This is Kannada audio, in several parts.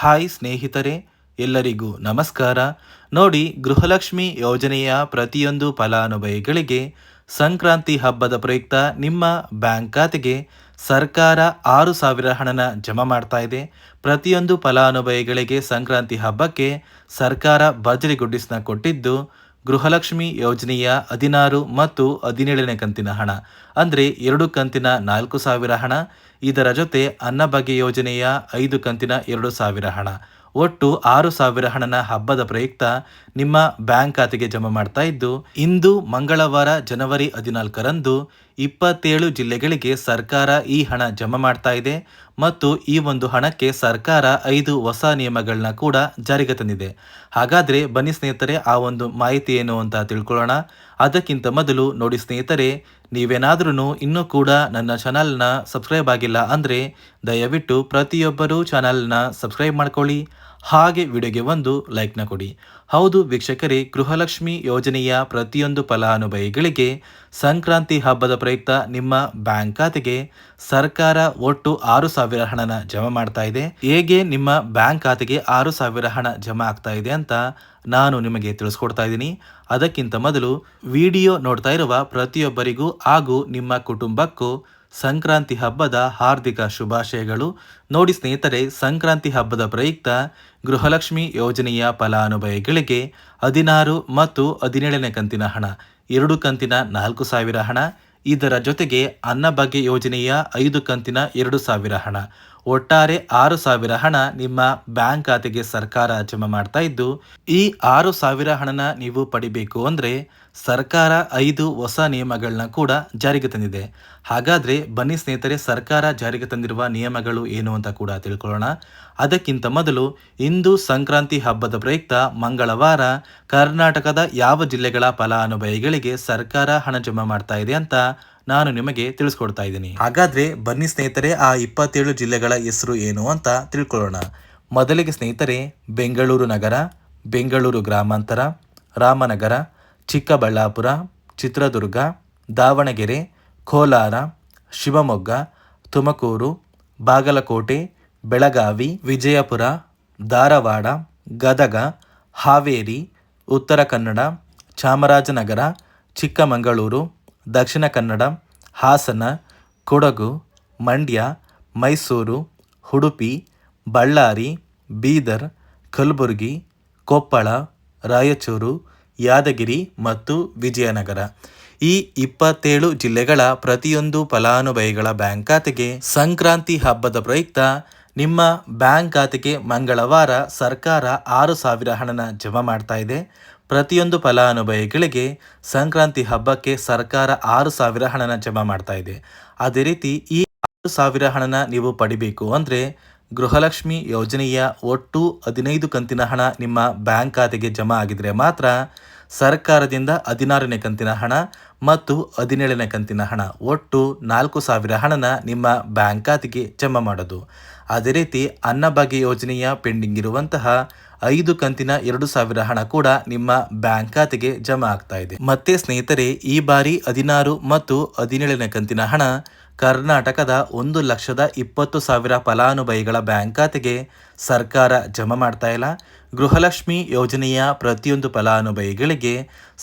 ಹಾಯ್ ಸ್ನೇಹಿತರೆ, ಎಲ್ಲರಿಗೂ ನಮಸ್ಕಾರ. ನೋಡಿ, ಗೃಹಲಕ್ಷ್ಮಿ ಯೋಜನೆಯ ಪ್ರತಿಯೊಂದು ಫಲಾನುಭವಿಗಳಿಗೆ ಸಂಕ್ರಾಂತಿ ಹಬ್ಬದ ಪ್ರಯುಕ್ತ ನಿಮ್ಮ ಬ್ಯಾಂಕ್ ಖಾತೆಗೆ ಸರ್ಕಾರ ಆರು ಸಾವಿರ ಹಣನ ಜಮಾ ಮಾಡ್ತಾ ಇದೆ. ಪ್ರತಿಯೊಂದು ಫಲಾನುಭವಿಗಳಿಗೆ ಸಂಕ್ರಾಂತಿ ಹಬ್ಬಕ್ಕೆ ಸರ್ಕಾರ ಬಜರಿ ಗುಡ್ಡಿಸ್ನ ಕೊಟ್ಟಿದ್ದು ಗೃಹಲಕ್ಷ್ಮಿ ಯೋಜನೆಯ ಹದಿನಾರು ಮತ್ತು ಹದಿನೇಳನೇ ಕಂತಿನ ಹಣ. ಅಂದರೆ ಎರಡು ಕಂತಿನ ನಾಲ್ಕು ಸಾವಿರ ಹಣ. ಇದರ ಜೊತೆ ಅನ್ನಭಾಗ್ಯ ಯೋಜನೆಯ ಐದು ಕಂತಿನ ಎರಡು ಸಾವಿರ ಹಣ. ಒಟ್ಟು ಆರು ಸಾವಿರ ಹಣನ ಹಬ್ಬದ ಪ್ರಯುಕ್ತ ನಿಮ್ಮ ಬ್ಯಾಂಕ್ ಖಾತೆಗೆ ಜಮಾ ಮಾಡ್ತಾ ಇದ್ದು, ಇಂದು ಮಂಗಳವಾರ ಜನವರಿ ಹದಿನಾಲ್ಕರಂದು ಇಪ್ಪತ್ತೇಳು ಜಿಲ್ಲೆಗಳಿಗೆ ಸರ್ಕಾರ ಈ ಹಣ ಜಮಾ ಮಾಡ್ತಾ ಇದೆ ಮತ್ತು ಈ ಒಂದು ಹಣಕ್ಕೆ ಸರ್ಕಾರ ಐದು ಹೊಸ ನಿಯಮಗಳನ್ನ ಕೂಡ ಜಾರಿಗೆ ತಂದಿದೆ. ಹಾಗಾದರೆ ಬನ್ನಿ ಸ್ನೇಹಿತರೆ, ಆ ಒಂದು ಮಾಹಿತಿ ಏನು ಅಂತ ತಿಳ್ಕೊಳ್ಳೋಣ. ಅದಕ್ಕಿಂತ ಮೊದಲು ನೋಡಿ ಸ್ನೇಹಿತರೆ ನೀವೇನಾದ್ರೂ ಇನ್ನೂ ಕೂಡ ನನ್ನ ಚಾನಲ್ನ ಸಬ್ಸ್ಕ್ರೈಬ್ ಆಗಿಲ್ಲ ಅಂದರೆ ದಯವಿಟ್ಟು ಪ್ರತಿಯೊಬ್ಬರೂ ಚಾನಲ್ನ ಸಬ್ಸ್ಕ್ರೈಬ್ ಮಾಡ್ಕೊಳ್ಳಿ. ಹಾಗೆ ವಿಡಿಯೋಗೆ ಒಂದು ಲೈಕ್ನ ಕೊಡಿ. ಹೌದು ವೀಕ್ಷಕರೇ, ಗೃಹಲಕ್ಷ್ಮಿ ಯೋಜನೆಯ ಪ್ರತಿಯೊಂದು ಫಲಾನುಭವಿಗಳಿಗೆ ಸಂಕ್ರಾಂತಿ ಹಬ್ಬದ ಪ್ರಯುಕ್ತ ನಿಮ್ಮ ಬ್ಯಾಂಕ್ ಖಾತೆಗೆ ಸರ್ಕಾರ ಒಟ್ಟು ಆರು ಸಾವಿರ ಹಣನ ಜಮಾ ಮಾಡ್ತಾ ಇದೆ. ಹೇಗೆ ನಿಮ್ಮ ಬ್ಯಾಂಕ್ ಖಾತೆಗೆ ಆರು ಸಾವಿರ ಹಣ ಜಮಾ ಆಗ್ತಾ ಇದೆ ಅಂತ ನಾನು ನಿಮಗೆ ತಿಳಿಸ್ಕೊಡ್ತಾ ಇದ್ದೀನಿ. ಅದಕ್ಕಿಂತ ಮೊದಲು ವಿಡಿಯೋ ನೋಡ್ತಾ ಇರುವ ಪ್ರತಿಯೊಬ್ಬರಿಗೂ ಹಾಗೂ ನಿಮ್ಮ ಕುಟುಂಬಕ್ಕೂ ಸಂಕ್ರಾಂತಿ ಹಬ್ಬದ ಹಾರ್ದಿಕ ಶುಭಾಶಯಗಳು. ನೋಡಿ ಸ್ನೇಹಿತರೆ, ಸಂಕ್ರಾಂತಿ ಹಬ್ಬದ ಪ್ರಯುಕ್ತ ಗೃಹಲಕ್ಷ್ಮಿ ಯೋಜನೆಯ ಫಲಾನುಭವಿಗಳಿಗೆ ಹದಿನಾರು ಮತ್ತು ಹದಿನೇಳನೇ ಕಂತಿನ ಹಣ, ಎರಡು ಕಂತಿನ ನಾಲ್ಕು ಸಾವಿರ ಹಣ. ಇದರ ಜೊತೆಗೆ ಅನ್ನಭಾಗ್ಯ ಯೋಜನೆಯ ಐದು ಕಂತಿನ ಎರಡು ಸಾವಿರ ಹಣ. ಒಟ್ಟಾರೆ ಆರು ಸಾವಿರ ಹಣ ನಿಮ್ಮ ಬ್ಯಾಂಕ್ ಖಾತೆಗೆ ಸರ್ಕಾರ ಜಮಾ ಮಾಡ್ತಾ ಇದ್ದು, ಈ ಆರು ಸಾವಿರ ಹಣನ ನೀವು ಪಡಿಬೇಕು ಅಂದರೆ ಸರ್ಕಾರ ಐದು ಹೊಸ ನಿಯಮಗಳನ್ನ ಕೂಡ ಜಾರಿಗೆ ತಂದಿದೆ. ಹಾಗಾದರೆ ಬನ್ನಿ ಸ್ನೇಹಿತರೆ, ಸರ್ಕಾರ ಜಾರಿಗೆ ತಂದಿರುವ ನಿಯಮಗಳು ಏನು ಅಂತ ಕೂಡ ತಿಳ್ಕೊಳ್ಳೋಣ. ಅದಕ್ಕಿಂತ ಮೊದಲು ಇಂದು ಸಂಕ್ರಾಂತಿ ಹಬ್ಬದ ಪ್ರಯುಕ್ತ ಮಂಗಳವಾರ ಕರ್ನಾಟಕದ ಯಾವ ಜಿಲ್ಲೆಗಳ ಫಲಾನುಭವಿಗಳಿಗೆ ಸರ್ಕಾರ ಹಣ ಜಮಾ ಮಾಡ್ತಾ ಇದೆ ಅಂತ ನಾನು ನಿಮಗೆ ತಿಳಿಸ್ಕೊಡ್ತಾ ಇದ್ದೀನಿ. ಹಾಗಾದ್ರೆ ಬನ್ನಿ ಸ್ನೇಹಿತರೆ, ಆ ಇಪ್ಪತ್ತೇಳು ಜಿಲ್ಲೆಗಳ ಹೆಸರು ಏನು ಅಂತ ತಿಳ್ಕೊಳ್ಳೋಣ. ಮೊದಲಿಗೆ ಸ್ನೇಹಿತರೆ, ಬೆಂಗಳೂರು ನಗರ, ಬೆಂಗಳೂರು ಗ್ರಾಮಾಂತರ, ರಾಮನಗರ, ಚಿಕ್ಕಬಳ್ಳಾಪುರ, ಚಿತ್ರದುರ್ಗ, ದಾವಣಗೆರೆ, ಕೋಲಾರ, ಶಿವಮೊಗ್ಗ, ತುಮಕೂರು, ಬಾಗಲಕೋಟೆ, ಬೆಳಗಾವಿ, ವಿಜಯಪುರ, ಧಾರವಾಡ, ಗದಗ, ಹಾವೇರಿ, ಉತ್ತರ ಕನ್ನಡ, ಚಾಮರಾಜನಗರ, ಚಿಕ್ಕಮಗಳೂರು ದಕ್ಷಿಣ ಕನ್ನಡ, ಹಾಸನ, ಕೊಡಗು, ಮಂಡ್ಯ, ಮೈಸೂರು, ಉಡುಪಿ, ಬಳ್ಳಾರಿ, ಬೀದರ್, ಕಲಬುರಗಿ, ಕೊಪ್ಪಳ, ರಾಯಚೂರು, ಯಾದಗಿರಿ ಮತ್ತು ವಿಜಯನಗರ. ಈ ಇಪ್ಪತ್ತೇಳು ಜಿಲ್ಲೆಗಳ ಪ್ರತಿಯೊಂದು ಫಲಾನುಭವಿಗಳ ಬ್ಯಾಂಕ್ ಖಾತೆಗೆ ಸಂಕ್ರಾಂತಿ ಹಬ್ಬದ ಪ್ರಯುಕ್ತ ನಿಮ್ಮ ಬ್ಯಾಂಕ್ ಖಾತೆಗೆ ಮಂಗಳವಾರ ಸರ್ಕಾರ ಆರು ಸಾವಿರ ಹಣನ ಜಮಾ ಮಾಡ್ತಾ ಇದೆ. ಪ್ರತಿಯೊಂದು ಫಲಾನುಭವಿಗಳಿಗೆ ಸಂಕ್ರಾಂತಿ ಹಬ್ಬಕ್ಕೆ ಸರ್ಕಾರ ಆರು ಸಾವಿರ ಹಣನ ಜಮಾ ಮಾಡ್ತಾ ಇದೆ. ಅದೇ ರೀತಿ ಈ ಆರು ಸಾವಿರ ಹಣನ ನೀವು ಪಡಿಬೇಕು ಅಂದರೆ ಗೃಹಲಕ್ಷ್ಮಿ ಯೋಜನೆಯ ಒಟ್ಟು ಹದಿನೈದು ಕಂತಿನ ಹಣ ನಿಮ್ಮ ಬ್ಯಾಂಕ್ ಖಾತೆಗೆ ಜಮಾ ಆಗಿದ್ರೆ ಮಾತ್ರ ಸರ್ಕಾರದಿಂದ ಹದಿನಾರನೇ ಕಂತಿನ ಹಣ ಮತ್ತು ಹದಿನೇಳನೇ ಕಂತಿನ ಹಣ ಒಟ್ಟು ನಾಲ್ಕು ಸಾವಿರ ಹಣನ ನಿಮ್ಮ ಬ್ಯಾಂಕ್ ಖಾತೆಗೆ ಜಮಾ ಮಾಡೋದು. ಅದೇ ರೀತಿ ಅನ್ನಭಾಗ್ಯ ಯೋಜನೆಯ ಪೆಂಡಿಂಗ್ ಇರುವಂತಹ ಐದು ಕಂತಿನ ಎರಡು ಸಾವಿರ ಹಣ ಕೂಡ ನಿಮ್ಮ ಬ್ಯಾಂಕ್ ಖಾತೆಗೆ ಜಮಾ ಆಗ್ತಾ ಇದೆ. ಮತ್ತೆ ಸ್ನೇಹಿತರೆ, ಈ ಬಾರಿ ಹದಿನಾರು ಮತ್ತು ಹದಿನೇಳನೇ ಕಂತಿನ ಹಣ ಕರ್ನಾಟಕದ ಒಂದು ಲಕ್ಷದ ಇಪ್ಪತ್ತು ಸಾವಿರ ಫಲಾನುಭವಿಗಳ ಬ್ಯಾಂಕ್ ಖಾತೆಗೆ ಸರ್ಕಾರ ಜಮಾ ಮಾಡ್ತಾ ಇಲ್ಲ. ಗೃಹಲಕ್ಷ್ಮಿ ಯೋಜನೆಯ ಪ್ರತಿಯೊಂದು ಫಲಾನುಭವಿಗಳಿಗೆ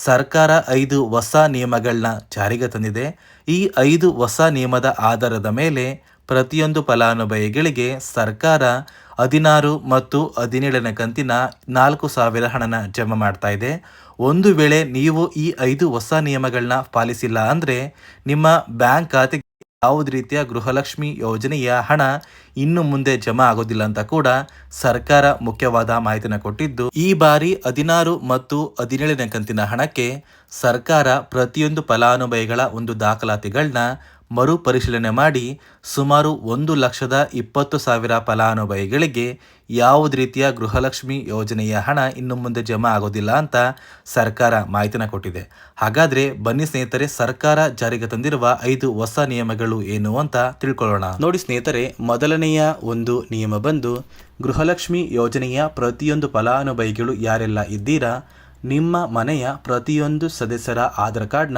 ಸರ್ಕಾರ ಐದು ಹೊಸ ನಿಯಮಗಳನ್ನ ಜಾರಿಗೆ ತಂದಿದೆ. ಈ ಐದು ಹೊಸ ನಿಯಮದ ಆಧಾರದ ಮೇಲೆ ಪ್ರತಿಯೊಂದು ಫಲಾನುಭವಿಗಳಿಗೆ ಸರ್ಕಾರ ಹದಿನಾರು ಮತ್ತು ಹದಿನೇಳನೇ ಕಂತಿನ ನಾಲ್ಕು ಸಾವಿರ ಹಣನ ಜಮಾ ಮಾಡ್ತಾ ಇದೆ. ಒಂದು ವೇಳೆ ನೀವು ಈ ಐದು ಹೊಸ ನಿಯಮಗಳನ್ನ ಪಾಲಿಸಿಲ್ಲ ಅಂದರೆ ನಿಮ್ಮ ಬ್ಯಾಂಕ್ ಖಾತೆಗೆ ಯಾವುದೇ ರೀತಿಯ ಗೃಹಲಕ್ಷ್ಮಿ ಯೋಜನೆಯ ಹಣ ಇನ್ನು ಮುಂದೆ ಜಮಾ ಆಗೋದಿಲ್ಲ ಅಂತ ಕೂಡ ಸರ್ಕಾರ ಮುಖ್ಯವಾದ ಮಾಹಿತಿನ ಕೊಟ್ಟಿದ್ದು, ಈ ಬಾರಿ ಹದಿನಾರು ಮತ್ತು ಹದಿನೇಳನೇ ಕಂತಿನ ಹಣಕ್ಕೆ ಸರ್ಕಾರ ಪ್ರತಿಯೊಂದು ಫಲಾನುಭವಿಗಳ ಒಂದು ದಾಖಲಾತಿಗಳನ್ನ ಮರುಪರಿಶೀಲನೆ ಮಾಡಿ ಸುಮಾರು ಒಂದು ಲಕ್ಷದ ಇಪ್ಪತ್ತು ಸಾವಿರ ಫಲಾನುಭವಿಗಳಿಗೆ ಯಾವುದೇ ರೀತಿಯ ಗೃಹಲಕ್ಷ್ಮಿ ಯೋಜನೆಯ ಹಣ ಇನ್ನು ಮುಂದೆ ಜಮಾ ಆಗೋದಿಲ್ಲ ಅಂತ ಸರ್ಕಾರ ಮಾಹಿತಿನ ಕೊಟ್ಟಿದೆ. ಹಾಗಾದರೆ ಬನ್ನಿ ಸ್ನೇಹಿತರೆ, ಸರ್ಕಾರ ಜಾರಿಗೆ ತಂದಿರುವ ಐದು ಹೊಸ ನಿಯಮಗಳು ಏನು ಅಂತ ತಿಳ್ಕೊಳ್ಳೋಣ. ನೋಡಿ ಸ್ನೇಹಿತರೆ, ಮೊದಲನೆಯ ಒಂದು ನಿಯಮ ಬಂದು, ಗೃಹಲಕ್ಷ್ಮಿ ಯೋಜನೆಯ ಪ್ರತಿಯೊಂದು ಫಲಾನುಭವಿಗಳು ಯಾರೆಲ್ಲ ಇದ್ದೀರಾ, ನಿಮ್ಮ ಮನೆಯ ಪ್ರತಿಯೊಂದು ಸದಸ್ಯರ ಆಧಾರ್ ಕಾರ್ಡ್ನ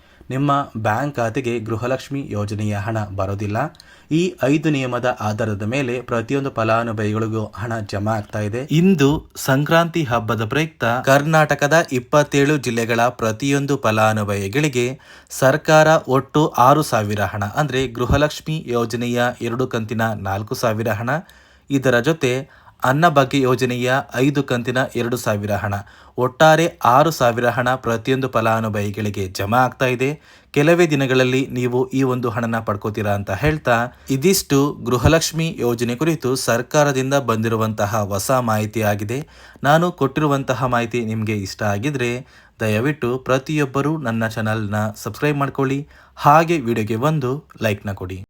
ನಿಮ್ಮ ಬ್ಯಾಂಕ್ ಖಾತೆಗೆ ಗೃಹಲಕ್ಷ್ಮಿ ಯೋಜನೆಯ ಹಣ ಬರೋದಿಲ್ಲ. ಈ ಐದು ನಿಯಮದ ಆಧಾರದ ಮೇಲೆ ಪ್ರತಿಯೊಂದು ಫಲಾನುಭವಿಗಳಿಗೂ ಹಣ ಜಮಾ ಆಗ್ತಾ ಇದೆ. ಇಂದು ಸಂಕ್ರಾಂತಿ ಹಬ್ಬದ ಪ್ರಯುಕ್ತ ಕರ್ನಾಟಕದ ಇಪ್ಪತ್ತೇಳು ಜಿಲ್ಲೆಗಳ ಪ್ರತಿಯೊಂದು ಫಲಾನುಭವಿಗಳಿಗೆ ಸರ್ಕಾರ ಒಟ್ಟು ಆರು ಸಾವಿರ ಹಣ, ಅಂದರೆ ಗೃಹಲಕ್ಷ್ಮಿ ಯೋಜನೆಯ ಎರಡು ಕಂತಿನ ನಾಲ್ಕು ಸಾವಿರ ಹಣ. ಇದರ ಜೊತೆ ಅನ್ನಭಾಗ್ಯ ಯೋಜನೆಯ ಐದು ಕಂತಿನ ಎರಡು ಸಾವಿರ ಹಣ. ಒಟ್ಟಾರೆ ಆರು ಸಾವಿರ ಹಣ ಪ್ರತಿಯೊಂದು ಫಲಾನುಭವಿಗಳಿಗೆ ಜಮಾ ಆಗ್ತಾ ಇದೆ. ಕೆಲವೇ ದಿನಗಳಲ್ಲಿ ನೀವು ಈ ಒಂದು ಹಣನ ಪಡ್ಕೋತೀರಾ ಅಂತ ಹೇಳ್ತಾ ಇದಿಷ್ಟು ಗೃಹಲಕ್ಷ್ಮಿ ಯೋಜನೆ ಕುರಿತು ಸರ್ಕಾರದಿಂದ ಬಂದಿರುವಂತಹ ಹೊಸ ಮಾಹಿತಿ ಆಗಿದೆ. ನಾನು ಕೊಟ್ಟಿರುವಂತಹ ಮಾಹಿತಿ ನಿಮಗೆ ಇಷ್ಟ ಆಗಿದ್ರೆ ದಯವಿಟ್ಟು ಪ್ರತಿಯೊಬ್ಬರೂ ನನ್ನ ಚಾನಲ್ನ ಸಬ್ಸ್ಕ್ರೈಬ್ ಮಾಡ್ಕೊಳ್ಳಿ. ಹಾಗೆ ವಿಡಿಯೋಗೆ ಒಂದು ಲೈಕ್ನ ಕೊಡಿ.